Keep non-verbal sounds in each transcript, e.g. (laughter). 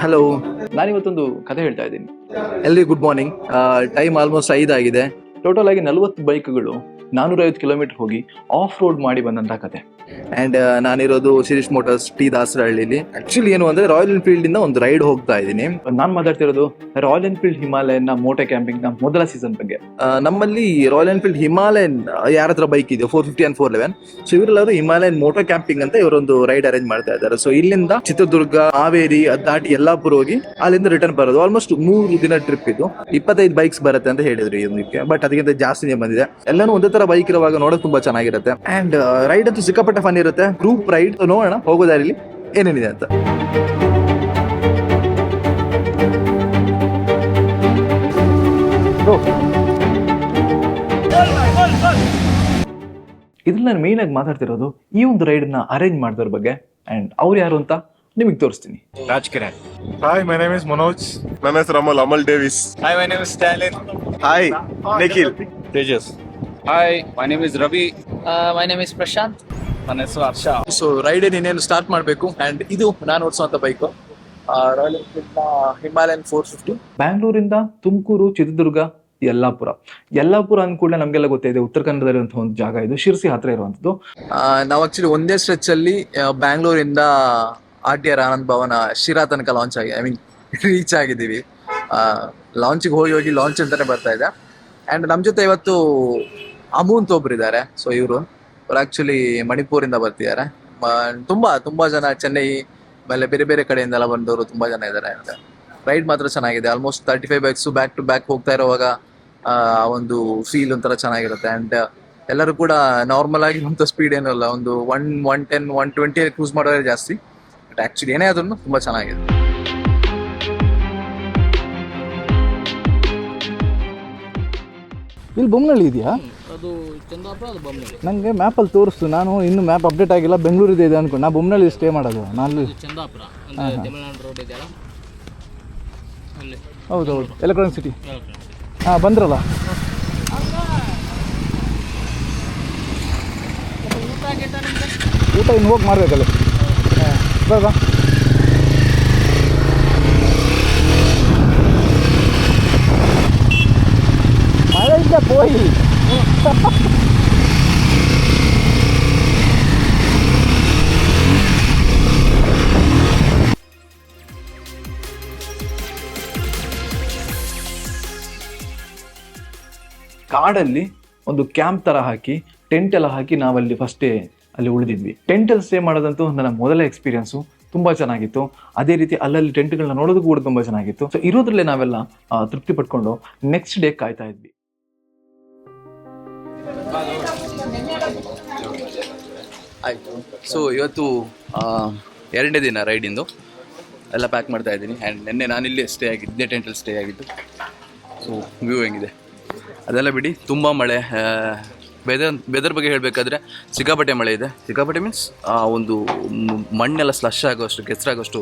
Hello ನಾನಿವತ್ತೊಂದು ಕಥೆ ಹೇಳ್ತಾ ಇದ್ದೀನಿ. ಎಲ್ರಿಗೂ ಗುಡ್ ಮಾರ್ನಿಂಗ್ ಟೈಮ್ ಆಲ್ಮೋಸ್ಟ್ ಐದಾಗಿದೆ ಟೋಟಲ್ ಆಗಿ ನಲವತ್ತು ಬೈಕ್ಗಳು ನಾನೂರೈವತ್ತು ಕಿಲೋಮೀಟರ್ ಹೋಗಿ ಆಫ್ ರೋಡ್ ಮಾಡಿ ಬಂದಂತ ಕತೆ. ಅಂಡ್ ನಾನಿರೋದು ಶಿರೀಶ್ ಮೋಟರ್ಸ್ ಟಿ ದಾಸರಹಳ್ಳಿಲಿ. ಆಕ್ಚುಲಿ ಏನು ಅಂದ್ರೆ ರಾಯಲ್ ಎನ್ಫೀಲ್ಡ್ ಇಂದ ಒಂದು ರೈಡ್ ಹೋಗ್ತಾ ಇದ್ದೀನಿ. ನಾನು ಮಾತಾಡ್ತಿರೋದು ರಾಯಲ್ ಎನ್ಫೀಲ್ಡ್ ಹಿಮಾಲಯನ್ ಮೋಟರ್ ಕ್ಯಾಂಪಿಂಗ್ನ ಮೊದಲ ಸೀಸನ್ ಬಗ್ಗೆ. ನಮ್ಮಲ್ಲಿ ರಾಯಲ್ ಎನ್ಫೀಲ್ಡ್ ಹಿಮಾಲಯನ್ ಯಾರ ಹತ್ರ ಬೈಕ್ ಇದೆ four fifty and four eleven so ಇವರೆಲ್ಲರೂ ಹಿಮಾಲಯನ್ ಮೋಟರ್ ಕ್ಯಾಂಪಿಂಗ್ ಅಂತ ಇವರೊಂದು ರೈಡ್ ಅರೇಂಜ್ ಮಾಡ್ತಾ ಇದ್ದಾರೆ. ಸೊ ಇಲ್ಲಿಂದ ಚಿತ್ರದುರ್ಗ ಹಾವೇರಿ ದಾಟಿ ಯಲ್ಲಾಪುರ ಹೋಗಿ ಅಲ್ಲಿಂದ ರಿಟರ್ನ್ ಬರೋದು. ಆಲ್ಮೋಸ್ಟ್ ಮೂರು ದಿನ ಟ್ರಿಪ್ ಇದು. ಇಪ್ಪತ್ತೈದು ಬೈಕ್ಸ್ ಬರುತ್ತೆ ಅಂತ ಹೇಳಿದ್ರು ಇದಕ್ಕೆ ಬಟ್ ಅದಕ್ಕಿಂತ ಜಾಸ್ತಿನೇ ಬಂದಿದೆ. ಎಲ್ಲಾನು ಒಂದೇ ತರ ಬೈಕ್ ಇರುವಾಗ ನೋಡೋಕೆ ತುಂಬಾ ಚೆನ್ನಾಗಿರುತ್ತೆ. ಅಂಡ್ ರೈಡ್ ಅಂತೂ ಸಿಕ್ಕಾಪಟ್ಟೆ ಫನ್ ಇರುತ್ತೆ. ಗ್ರೂಪ್ ರೈಡ್ ನೋಡೋಣ ಹೋಗೋ ದಾರಿಲಿ ಏನೇನಿದೆ ಅಂತ. ಇದ್ರಲ್ಲಿ ನಾನು ಮೇನ್ ಆಗಿ ಮಾತಾಡ್ತಿರೋದು ಈ ಒಂದು ರೈಡ್ನ ಅರೇಂಜ್ ಮಾಡಿದವ್ರ ಬಗ್ಗೆ. ಅಂಡ್ ಅವ್ರು ಯಾರು ಅಂತ ನಿಮಗೆ ತೋರಿಸ್ತೀನಿ. Rajkiran. Hi my name is Manoj. ನನ್ನ ಹೆಸರು Amal Amal Davis. Hi my name is Stalin hi Nikhil. Tejas hi my name is Ravi my my name is Prashant. ನನ್ನ ಹೆಸರು ಹರ್ಷ. ಸೊ ರೈಡ್ ಇನ್ನೇನು ಸ್ಟಾರ್ಟ್ ಮಾಡಬೇಕು? ಅಂಡ್ ಇದು ನಾನು ಓಡಿಸುವಂತ bike Royal Enfield Himalayan four fifty ಬ್ಯಾಂಗ್ಳೂರಿಂದ Tumakuru Chitradurga Yellapur. Yellapur ಅಂದ ಕೂಡಲೇ ನಮಗೆಲ್ಲ ಗೊತ್ತಿದೆ ಉತ್ತರ ಕನ್ನಡದಲ್ಲಿರುವಂಥ ಒಂದು ಜಾಗ ಇದು ಶಿರ್ಸಿ ಹತ್ರ ಇರುವಂತದ್ದು. ನಾವು ಆಕ್ಚುಲಿ ಒಂದೇ ಸ್ಟ್ರೆಚ್ ಅಲ್ಲಿ ಬ್ಯಾಂಗ್ಳೂರಿಂದ R T R Anand Bhavan Sira ತನಕ ಲಾಂಚ್ ಆಗಿ ಐ ಮೀನ್ ರೀಚ್ ಆಗಿದ್ದೀವಿ. ಲಾಂಚಿಗೆ ಹೋಗಿ ಹೋಗಿ ಲಾಂಚ್ ಅಂತಾನೆ ಬರ್ತಾ ಇದೆ. ಅಂಡ್ ನಮ್ಮ ಜೊತೆ ಇವತ್ತು ಅಮೂನ್ ಅಂತ ಒಬ್ರು ಇದ್ದಾರೆ ಸೊ ಇವರು. ಅವ್ರು ಆಕ್ಚುಲಿ ಮಣಿಪುರಿಂದ ಬರ್ತಿದ್ದಾರೆ ತುಂಬಾ ತುಂಬಾ ಜನ ಚೆನ್ನೈ ಆಮೇಲೆ ಬೇರೆ ಬೇರೆ ಕಡೆಯಿಂದ ಎಲ್ಲ ಬಂದವರು ತುಂಬಾ ಜನ ಇದ್ದಾರೆ ಅಂತ ರೈಡ್ ಮಾತ್ರ ಚೆನ್ನಾಗಿದೆ. Almost thirty five bikes back to back ಹೋಗ್ತಾ ಇರುವಾಗ ಆ ಒಂದು ಫೀಲ್ ಒಂಥರ ಚೆನ್ನಾಗಿರುತ್ತೆ. ಅಂಡ್ ಎಲ್ಲರೂ ಕೂಡ ನಾರ್ಮಲ್ ಆಗಿರುವಂಥ ಸ್ಪೀಡ್ ಏನೂ ಇಲ್ಲ ಒಂದು one one ten one twenty cruise ಮಾಡೋದೇ ಜಾಸ್ತಿ. ಬಟ್ ಆ್ಯಕ್ಚುಲಿ ಏನೇ ಆದ್ರೂ ತುಂಬಾ ಚೆನ್ನಾಗಿದೆ. ಇಲ್ಲಿ ಬೊಮ್ಮನಹಳ್ಳಿ ಇದೆಯಾ? ಅದು ಚಂದಾಪುರ ಅದು ನನಗೆ ಮ್ಯಾಪಲ್ಲಿ ತೋರಿಸ್ತು. ನಾನು ಇನ್ನೂ ಮ್ಯಾಪ್ ಅಪ್ಡೇಟ್ ಆಗಿಲ್ಲ. ಬೆಂಗಳೂರಿದೆ ಇದೆ ಅನ್ಕೊಂಡು. ನಾ ಬೊಮ್ಮನಳ್ಳಿ ಸ್ಟೇ ಮಾಡೋದು. ನಾನು ಇದು ಚಂದಾಪುರ ಅಂದರೆ ತಮಿಳ್ನಾಡು ರೋಡ್ ಇದೆಯಲ್ಲ? ಅಲ್ಲಿ. ಹೌದು ಹೌದು. Electronic City. ಹಾಂ ಬಂದ್ರಲ್ಲ ಊಟ ಗೀಟ ನಿಮ್ಗೆ ಊಟ ಇನ್ನು ಹೋಗಿ ಮಾಡಬೇಕಲ್ಲ. ಮಳೆ ಇಲ್ಲ ಪೋಯಿ. (laughs) ಕಾಡಲ್ಲಿ ಒಂದು ಕ್ಯಾಂಪ್ ತರ ಹಾಕಿ ಟೆಂಟ್ ಎಲ್ಲ ಹಾಕಿ ನಾವಲ್ಲಿ ಫಸ್ಟೇ ಅಲ್ಲಿ ಉಳಿದಿದ್ವಿ. ಟೆಂಟ್ ಅಲ್ಲಿ ಸ್ಟೇ ಮಾಡೋದಂತೂ ನನ್ನ ಮೊದಲ ಎಕ್ಸ್ಪೀರಿಯನ್ಸು ತುಂಬಾ ಚೆನ್ನಾಗಿತ್ತು. ಅದೇ ರೀತಿ ಅಲ್ಲಲ್ಲಿ ಟೆಂಟ್ಗಳನ್ನ ನೋಡೋದಕ್ಕೂ ಕೂಡ ತುಂಬಾ ಚೆನ್ನಾಗಿತ್ತು. ಸೊ ಇರೋದ್ರಲ್ಲೇ ನಾವೆಲ್ಲ ತೃಪ್ತಿ ಪಟ್ಕೊಂಡು ನೆಕ್ಸ್ಟ್ ಡೇ ಕಾಯ್ತಾ ಇದ್ವಿ. ಆಯ್ತು. ಸೊ ಇವತ್ತು ಎರಡನೇ ದಿನ ರೈಡಿಂದು ಎಲ್ಲ ಪ್ಯಾಕ್ ಮಾಡ್ತಾ ಇದ್ದೀನಿ. ಆ್ಯಂಡ್ ನಿನ್ನೆ ನಾನಿಲ್ಲಿ ಸ್ಟೇ ಆಗಿದ್ದು ಇದೇ ಟೆಂಟಲ್ಲಿ ಸ್ಟೇ ಆಗಿದ್ದು. ಸೊ ವ್ಯೂ ಹೆಂಗಿದೆ? ಅದೆಲ್ಲ ಬಿಡಿ. ತುಂಬ ಮಳೆ. ವೆದರ್ ವೆದರ್ ಬಗ್ಗೆ ಹೇಳಬೇಕಾದ್ರೆ ಸಿಕ್ಕಾಪಟ್ಟೆ ಮಳೆ ಇದೆ. ಸಿಕ್ಕಾಪಟ್ಟೆ ಮೀನ್ಸ್ ಒಂದು ಮಣ್ಣೆಲ್ಲ ಸ್ಲಶ್ ಆಗೋಷ್ಟು ಕೆಸರಾಗೋಷ್ಟು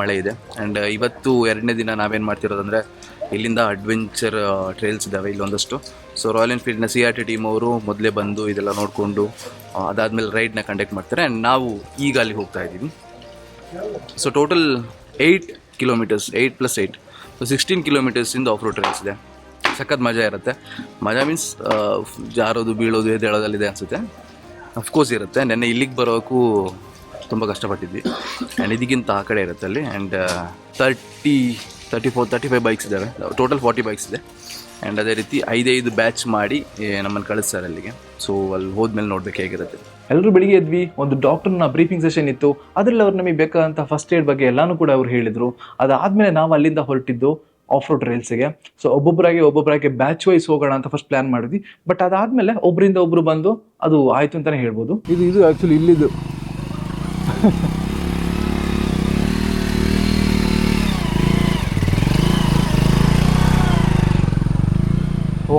ಮಳೆ ಇದೆ. ಆ್ಯಂಡ್ ಇವತ್ತು ಎರಡನೇ ದಿನ ನಾವೇನು ಮಾಡ್ತಿರೋದಂದರೆ ಇಲ್ಲಿಂದ ಅಡ್ವೆಂಚರ್ ಟ್ರೇಲ್ಸ್ ಇದ್ದಾವೆ ಇಲ್ಲೊಂದಷ್ಟು. ಸೊ ರಾಯಲ್ ಎನ್ಫೀಲ್ಡ್ನ ಸಿ ಆರ್ ಟಿ ಟೀಮ್ ಅವರು ಮೊದಲೇ ಬಂದು ಇದೆಲ್ಲ ನೋಡಿಕೊಂಡು ಅದಾದಮೇಲೆ ರೈಡ್ನ ಕಂಡಕ್ಟ್ ಮಾಡ್ತಾರೆ. ಆ್ಯಂಡ್ ನಾವು ಈಗ ಅಲ್ಲಿ ಹೋಗ್ತಾ ಇದ್ದೀವಿ. So total eight kilometres eight plus eight so sixteen ಕಿಲೋಮೀಟರ್ಸಿಂದ off road trails ಇದೆ. ಸಖತ್ ಮಜಾ ಇರುತ್ತೆ. ಮಜಾ ಮೀನ್ಸ್ ಜಾರೋದು, ಬೀಳೋದು, ಎದ್ದೇಳೋದಲ್ಲಿದೆ ಅನಿಸುತ್ತೆ. ಅಫ್ಕೋರ್ಸ್ ಇರುತ್ತೆ. ನೆನ್ನೆ ಇಲ್ಲಿಗೆ ಬರೋಕ್ಕೂ ತುಂಬ ಕಷ್ಟಪಟ್ಟಿದ್ವಿ. ಆ್ಯಂಡ್ ಇದಕ್ಕಿಂತ ಆ ಕಡೆ ಇರುತ್ತೆ ಅಲ್ಲಿ. And thirty thirty four thirty five bikes ಇದ್ದಾವೆ ಟೋಟಲ್ ಫಾರ್ಟಿ ಬೈಕ್ಸ್ ಇದೆ. ಆ್ಯಂಡ್ ಅದೇ ರೀತಿ ಐದೈದು ಬ್ಯಾಚ್ ಮಾಡಿ ಏ, ನಮ್ಮನ್ನು ಕಳಿಸ್ತಾರೆ ಅಲ್ಲಿಗೆ. ಸೊ ಅಲ್ಲಿ ಹೋದ್ಮೇಲೆ ನೋಡ್ಬೇಕು ಹೇಗಿರುತ್ತೆ. ಎಲ್ಲರೂ ಬೆಳಿಗ್ಗೆ ಎದ್ವಿ ಒಂದು ಡಾಕ್ಟರ್ನ ಬ್ರೀಫಿಂಗ್ ಸೆಷನ್ ಇತ್ತು. ಅದರಲ್ಲಿ ಅವ್ರು ನಮಗೆ ಬೇಕಾದಂಥ ಫಸ್ಟ್ ಏಡ್ ಬಗ್ಗೆ ಎಲ್ಲಾನು ಕೂಡ ಅವ್ರು ಹೇಳಿದರು. ಅದಾದಮೇಲೆ ನಾವು ಅಲ್ಲಿಂದ ಹೊರಟಿದ್ದು ಆಫ್ ರೋಡ್ ರೈಲ್ಸ್ಗೆ ಸೊ ಒಬ್ಬೊಬ್ಬರಾಗಿ ಒಬ್ಬೊಬ್ಬರಾಗಿ ಬ್ಯಾಚ್ ವೈಸ್ ಹೋಗೋಣ ಅಂತ ಫಸ್ಟ್ ಪ್ಲಾನ್ ಮಾಡಿದ್ವಿ. ಬಟ್ ಅದಾದಮೇಲೆ ಒಬ್ಬರಿಂದ ಒಬ್ಬರು ಬಂದು ಅದು ಆಯಿತು ಅಂತಲೇ ಹೇಳ್ಬೋದು. ಇದು ಇದು ಆ್ಯಕ್ಚುಲಿ ಇಲ್ಲಿದ್ದು.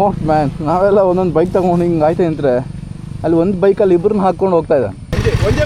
ಓಟ್ ಮ್ಯಾನ್ ನಾವೆಲ್ಲ ಒಂದೊಂದು ಬೈಕ್ ತಗೊಂಡು ಹಿಂಗೆ ಆಯ್ತು ಅಂದರೆ ಅಲ್ಲಿ ಒಂದು ಬೈಕಲ್ಲಿ ಇಬ್ಬರನ್ನ ಹಾಕ್ಕೊಂಡು ಹೋಗ್ತಾ ಇದ್ದಾರೆ ಒಂದೇ ಒಂದೇ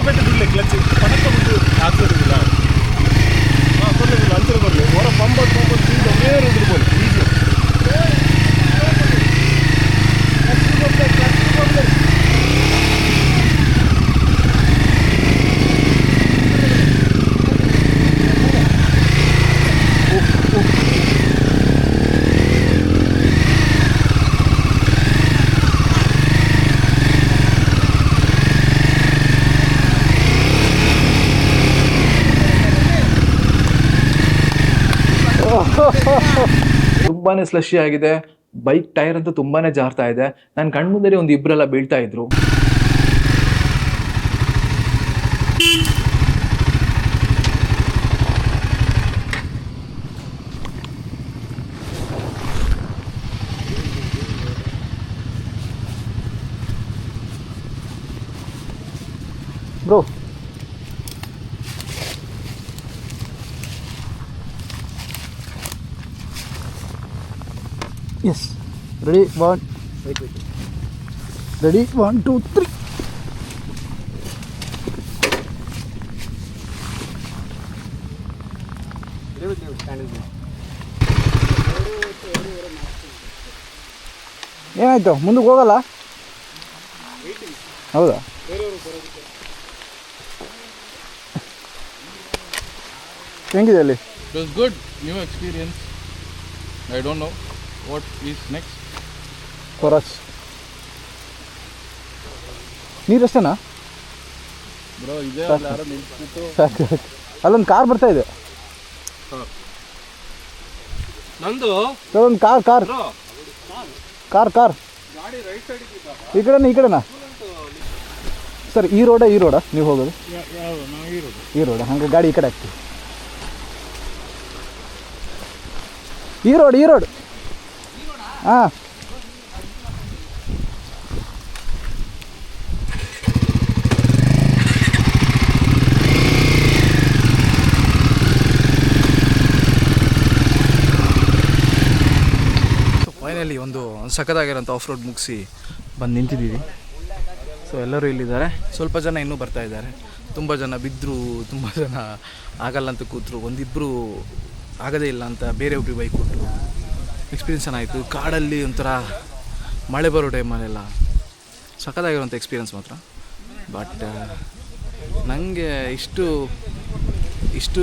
ತುಂಬಾನೇ ಸ್ಲಶಿ ಆಗಿದೆ. ಬೈಕ್ ಟೈರ್ ಅಂತೂ ತುಂಬಾನೇ ಜಾರ್ತಾ ಇದೆ. ನನ್ನ ಕಣ್ಮುಂದರೆ ಒಂದು ಇಬ್ಬರೆಲ್ಲ ಬೀಳ್ತಾ ಇದ್ರು. Bro yes ready one ready one two three ಏನಾಯ್ತು? ಮುಂದಕ್ಕೆ ಹೋಗಲ್ಲ? ಹೌದಾ? ಹೆಂಗಿದೆ ಅಲ್ಲಿ? Good new experience I don't know what is next. ಕೊರಸ್. ನೀರಷ್ಟೇನಾ Bro, ಇದೇ ಅಲ್ಲಿ ಯಾರೋ ನಿಂತ್ಬಿಟ್ಟು ಸಾಕು ಸಾಕು. ಅಲ್ಲೊಂದು ಕಾರ್ ಬರ್ತಾ ಇದೆ. ನಂದು? ಒಂದು ಕಾರ್ ಕಾರ್. Car car. ಈ ಕಡೆನಾ ಈ ಕಡೆನಾ? ಸರ್ ಈ ರೋಡ ಈ ರೋಡ? ನೀವು ಹೋಗೋದು. ಈ ರೋಡ ಹಂಗೆ ಗಾಡಿ ಈ ಕಡೆ ಹಾಕ್ತೀವಿ. ಈ ರೋಡ್ ಈ ರೋಡ್. ಹಾಂ ಫೈನಲಿ ಒಂದು ಸಖತ್ತಾಗಿರೋಂಥ ಆಫ್ ರೋಡ್ ಮುಗಿಸಿ ಬಂದು ನಿಂತಿದ್ದೀವಿ. ಸೊ ಎಲ್ಲರೂ ಇಲ್ಲಿದ್ದಾರೆ. ಸ್ವಲ್ಪ ಜನ ಇನ್ನೂ ಬರ್ತಾ ಇದ್ದಾರೆ. ತುಂಬ ಜನ ಬಿದ್ದರು ತುಂಬ ಜನ ಆಗಲ್ಲ ಅಂತ ಕೂತರು. ಒಂದಿಬ್ಬರು ಆಗದೇ ಇಲ್ಲ ಅಂತ ಬೇರೆ ಒಬ್ಬರು ಬೈಕ್ ಕೊಟ್ಟರು ಎಕ್ಸ್ಪೀರಿಯನ್ಸ್ ಚೆನ್ನಾಗಿತ್ತು. ಕಾಡಲ್ಲಿ ಒಂಥರ ಮಳೆ ಬರೋ ಟೈಮಲ್ಲೆಲ್ಲ ಸಖತ್ತಾಗಿರುವಂಥ ಎಕ್ಸ್ಪೀರಿಯನ್ಸ್ ಮಾತ್ರ. ಬಟ್ ನನಗೆ ಇಷ್ಟು ಇಷ್ಟು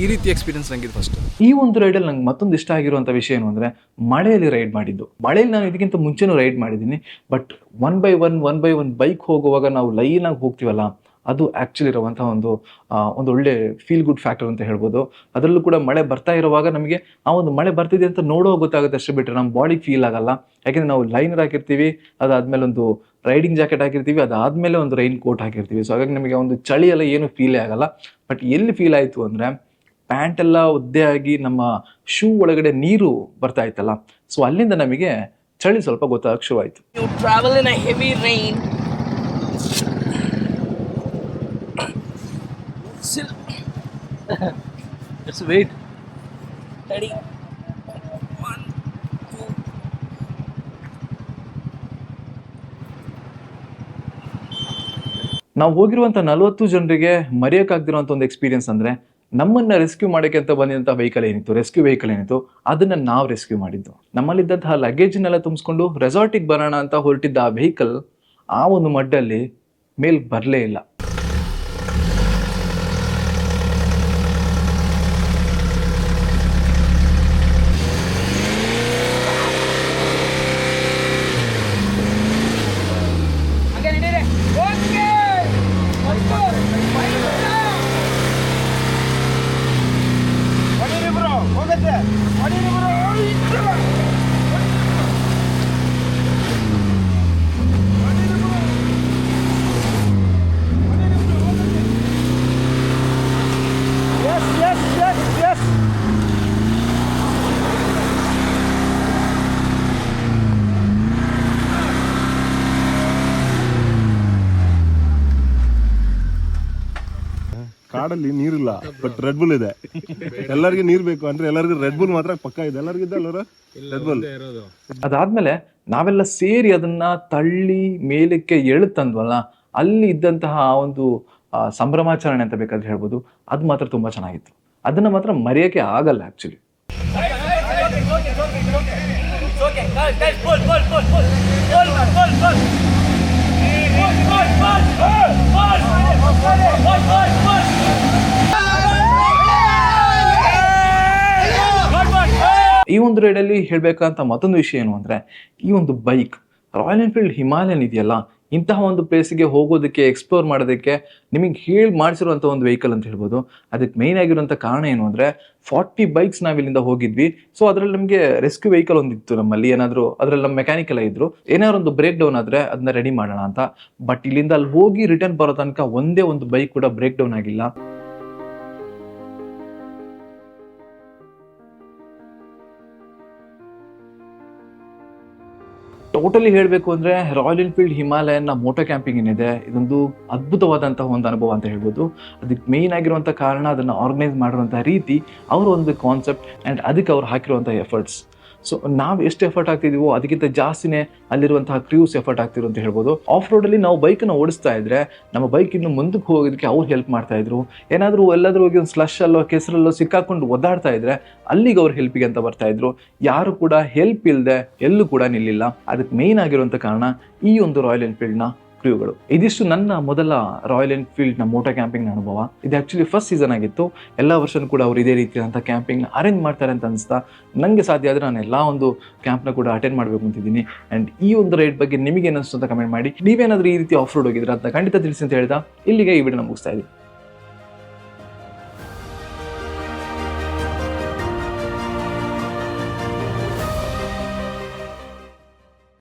ಈ ರೀತಿ ಎಕ್ಸ್ಪೀರಿಯನ್ಸ್ ನಂಗೆ ಫಸ್ಟ್ ಈ ಒಂದು ರೈಡಲ್ಲಿ ನಂಗೆ ಮತ್ತೊಂದು ಇಷ್ಟ ಆಗಿರುವಂಥ ವಿಷಯ ಏನು ಅಂದರೆ ಮಳೆಯಲ್ಲಿ ರೈಡ್ ಮಾಡಿದ್ದು. ಮಳೆಯಲ್ಲಿ ನಾನು ಇದಕ್ಕಿಂತ ಮುಂಚೆನೂ ರೈಡ್ ಮಾಡಿದ್ದೀನಿ. But one by one one by one bike ಹೋಗುವಾಗ ನಾವು ಲೈನಾಗಿ ಹೋಗ್ತೀವಲ್ಲ ಅದು ಆ್ಯಕ್ಚುಲಿ ಇರುವಂಥ ಒಂದು ಒಂದು ಒಳ್ಳೆ ಫೀಲ್ ಗುಡ್ ಫ್ಯಾಕ್ಟರ್ ಅಂತ ಹೇಳ್ಬೋದು. ಅದರಲ್ಲೂ ಕೂಡ ಮಳೆ ಬರ್ತಾ ಇರುವಾಗ ನಮಗೆ, ಆ ಒಂದು ಮಳೆ ಬರ್ತಿದೆ ಅಂತ ನೋಡೋ ಗೊತ್ತಾಗುತ್ತೆ ಅಷ್ಟೇ ಬಿಟ್ಟರೆ ನಮ್ಮ ಬಾಡಿ ಫೀಲ್ ಆಗಲ್ಲ. ಯಾಕೆಂದರೆ ನಾವು ಲೈನರ್ ಹಾಕಿರ್ತೀವಿ, ಅದಾದಮೇಲೆ ಒಂದು ರೈಡಿಂಗ್ ಜಾಕೆಟ್ ಹಾಕಿರ್ತೀವಿ, ಅದಾದಮೇಲೆ ಒಂದು ರೈನ್ ಕೋಟ್ ಹಾಕಿರ್ತೀವಿ. ಸೊ ಹಾಗಾಗಿ ನಮಗೆ ಒಂದು ಚಳಿ ಎಲ್ಲ ಏನು ಫೀಲೇ ಆಗಲ್ಲ. ಬಟ್ ಎಲ್ಲಿ ಫೀಲ್ ಆಯಿತು ಅಂದರೆ ಪ್ಯಾಂಟ್ ಎಲ್ಲ ಒದ್ದೆ ಆಗಿ ನಮ್ಮ ಶೂ ಒಳಗಡೆ ನೀರು ಬರ್ತಾ ಇತ್ತಲ್ಲ. ಸೊ ಅಲ್ಲಿಂದ ನಮಗೆ ಚಳಿ ಸ್ವಲ್ಪ ಗೊತ್ತಾಗ ಶುರುವಾಯಿತು. It's wait. Ready? ನಾವು ಹೋಗಿರುವಂಥ ನಲವತ್ತು ಜನರಿಗೆ ಮರೆಯೋಕ್ಕಾಗ್ದಿರುವಂಥ ಒಂದು ಎಕ್ಸ್ಪೀರಿಯನ್ಸ್ ಅಂದರೆ ನಮ್ಮನ್ನ ರೆಸ್ಕ್ಯೂ ಮಾಡೋಕ್ಕೆ ಅಂತ ಬಂದಿದ್ದಂಥ ವೆಹಿಕಲ್ ಏನಿತ್ತು ರೆಸ್ಕ್ಯೂ ವೆಹಿಕಲ್ ಏನಿತ್ತು ಅದನ್ನ ನಾವು ರೆಸ್ಕ್ಯೂ ಮಾಡಿದ್ದು ನಮ್ಮಲ್ಲಿದ್ದಂತಹ ಲಗೇಜ್ನೆಲ್ಲ ತುಂಬಿಸ್ಕೊಂಡು ರೆಸಾರ್ಟಿಗೆ ಬರೋಣ ಅಂತ ಹೊರಟಿದ್ದ ಆ ವೆಹಿಕಲ್ ಆ ಒಂದು ಮಡ್ಡಲ್ಲಿ ಮೇಲ್ ಬರಲೇ ಇಲ್ಲ What ಕಾಡಲ್ಲಿ ನೀರಿಲ್ಲ ಬಟ್ ರೆಡ್ ಬುಲ್ ಇದೆ ಎಲ್ಲರಿಗೂ ನೀರ್ ಬೇಕು ಅಂದ್ರೆ ಎಲ್ಲರಿಗೂ ರೆಡ್ ಬುಲ್ ಮಾತ್ರ ಪಕ್ಕ ಇದೆ ಎಲ್ಲರಿಗೂ ಇದೆ ಅಲ್ವರ ರೆಡ್ ಬುಲ್ ಅದಾದ್ಮೇಲೆ ನಾವೆಲ್ಲ ಸೇರಿ ಅದನ್ನ ತಳ್ಳಿ ಮೇಲಕ್ಕೆ ಎಳುತ್ತಂದ್ವಲ್ಲ ಅಲ್ಲಿ ಇದ್ದಂತಹ ಆ ಒಂದು ಸಂಭ್ರಮಾಚರಣೆ ಅಂತ ಬೇಕಾದ್ರೆ ಹೇಳ್ಬೋದು ಅದು ಮಾತ್ರ ತುಂಬಾ ಚೆನ್ನಾಗಿತ್ತು ಅದನ್ನ ಮಾತ್ರ ಮರೆಯೋಕೆ ಆಗಲ್ಲ ಆಕ್ಚುಲಿ ಈ ಒಂದು ರೈಡಲ್ಲಿ ಹೇಳಬೇಕಂತ ಮತ್ತೊಂದು ವಿಷಯ ಏನು ಅಂದ್ರೆ, ಈ ಒಂದು ಬೈಕ್, ರಾಯಲ್ ಎನ್ಫೀಲ್ಡ್ ಹಿಮಾಲಯನ್ ಇದೆಯಲ್ಲ, ಇಂತಹ ಒಂದು ಪ್ಲೇಸಿಗೆ ಹೋಗೋದಕ್ಕೆ ಎಕ್ಸ್ಪ್ಲೋರ್ ಮಾಡೋದಕ್ಕೆ ನಿಮಗೆ ಹೇಳಿ ಮಾಡಿಸಿರುವಂಥ ಒಂದು ವೆಹಿಕಲ್ ಅಂತ ಹೇಳ್ಬೋದು. ಅದಕ್ಕೆ ಮೇಯ್ನ್ ಆಗಿರುವಂಥ ಕಾರಣ ಏನು ಅಂದರೆ ಫಾರ್ಟಿ ಬೈಕ್ಸ್ ನಾವು ಇಲ್ಲಿಂದ ಹೋಗಿದ್ವಿ. ಸೊ ಅದರಲ್ಲಿ ನಮಗೆ ರೆಸ್ಕ್ಯೂ ವೆಹಿಕಲ್ ಒಂದಿತ್ತು ನಮ್ಮಲ್ಲಿ. ಏನಾದರೂ ಅದರಲ್ಲಿ ನಮ್ಮ ಮೆಕ್ಯಾನಿಕಲ್ ಇದ್ರು. ಏನಾದ್ರು ಒಂದು ಬ್ರೇಕ್ ಡೌನ್ ಆದರೆ ಅದನ್ನ ರೆಡಿ ಮಾಡೋಣ ಅಂತ. ಬಟ್ ಇಲ್ಲಿಂದ ಅಲ್ಲಿ ಹೋಗಿ ರಿಟರ್ನ್ ಬರೋ ತನಕ ಒಂದೇ ಒಂದು ಬೈಕ್ ಕೂಡ ಬ್ರೇಕ್ ಡೌನ್ ಆಗಿಲ್ಲ. ಟೋಟಲಿ ಹೇಳಬೇಕು ಅಂದ್ರೆ ರಾಯಲ್ ಎನ್ಫೀಲ್ಡ್ ಹಿಮಾಲಯನ್ನ ಮೋಟೋ ಕ್ಯಾಂಪಿಂಗ್ ಏನಿದೆ, ಇದೊಂದು ಅದ್ಭುತವಾದಂತಹ ಒಂದು ಅನುಭವ ಅಂತ ಹೇಳ್ಬೋದು. ಅದಕ್ಕೆ ಮೇಯ್ನ್ ಆಗಿರುವಂಥ ಕಾರಣ ಅದನ್ನು ಆರ್ಗನೈಸ್ ಮಾಡಿರುವಂಥ ರೀತಿ ಅವರ ಒಂದು ಕಾನ್ಸೆಪ್ಟ್ ಆ್ಯಂಡ್ ಅದಕ್ಕೆ ಅವ್ರು ಹಾಕಿರುವಂಥ ಎಫರ್ಟ್ಸ್ ಸೊ ನಾವು ಎಷ್ಟು ಎಫರ್ಟ್ ಆಗ್ತಿದೀವೋ ಅದಕ್ಕಿಂತ ಜಾಸ್ತಿನೇ ಅಲ್ಲಿರುವಂತಹ ಕ್ರೂಸ್ ಎಫರ್ಟ್ ಆಗ್ತಿರೋ ಅಂತ ಹೇಳ್ಬೋದು. ಆಫ್ ರೋಡ್ ಅಲ್ಲಿ ನಾವು ಬೈಕನ್ನು ಓಡಿಸ್ತಾ ಇದ್ರೆ ನಮ್ಮ ಬೈಕ್ ಇನ್ನು ಮುಂದಕ್ಕೆ ಹೋಗೋದಕ್ಕೆ ಅವ್ರು ಹೆಲ್ಪ್ ಮಾಡ್ತಾ ಇದ್ರು. ಏನಾದರೂ ಎಲ್ಲಾದರೂ ಹೋಗಿ ಒಂದು ಸ್ಲಶ್ ಅಲ್ಲೋ, ಕೆಸರಲ್ಲೋ ಸಿಕ್ಕಾಕೊಂಡು ಒದ್ದಾಡ್ತಾ ಇದ್ರೆ ಅಲ್ಲಿಗೆ ಅವ್ರ ಹೆಲ್ಪಿಗೆ ಅಂತ ಬರ್ತಾ ಇದ್ರು. ಯಾರು ಕೂಡ ಹೆಲ್ಪ್ ಇಲ್ಲದೆ ಎಲ್ಲೂ ಕೂಡ ನಿಲ್ಲಿಲ್ಲ. ಅದಕ್ಕೆ ಮೇಯ್ನ್ ಆಗಿರುವಂಥ ಕಾರಣ ಈ ಒಂದು ರಾಯಲ್ ಎನ್ಫೀಲ್ಡ್ನ ಕ್ರ್ಯೂಗಳು ಇದಿಷ್ಟು ನನ್ನ ಮೊದಲ ರಾಯಲ್ ಎನ್ಫೀಲ್ಡ್ನ ಮೋಟೋ ಕ್ಯಾಂಪಿಂಗ್ ಅನುಭವ. ಇದು ಆಕ್ಚುಲಿ ಫಸ್ಟ್ ಸೀಸನ್ ಆಗಿತ್ತು. ಎಲ್ಲ ವರ್ಷನ್ ಕೂಡ ಅವರು ಇದೇ ರೀತಿಯಾದಂಥ ಕ್ಯಾಂಪಿಂಗ್ನ ಅರೇಂಜ್ ಮಾಡ್ತಾರೆ ಅಂತ ಅನಿಸ್ತಾ ನನಗೆ ಸಾಧ್ಯ ಆದರೆ ನಾನು ಎಲ್ಲ ಒಂದು ಕ್ಯಾಂಪ್ನ ಕೂಡ ಅಟೆಂಡ್ ಮಾಡಬೇಕು ಅಂತಿದ್ದೀನಿ. ಆ್ಯಂಡ್ ಈ ಒಂದು ರೈಡ್ ಬಗ್ಗೆ ನಿಮಗೆ ಏನಿಸ್ತು ಅಂತ ಕಮೆಂಟ್ ಮಾಡಿ. ನೀವೇನಾದರೂ ಈ ರೀತಿ ಆಫ್ ರೋಡ್ ಹೋಗಿದ್ರೆ ಅಂತ ಖಂಡಿತ ತಿಳಿಸಿ ಅಂತ ಹೇಳ್ತಾ ಇಲ್ಲಿಗೆ ಈ ವಿಡಿಯೋ ಮುಗಿಸ್ತಾ ಇದ್ದೀನಿ.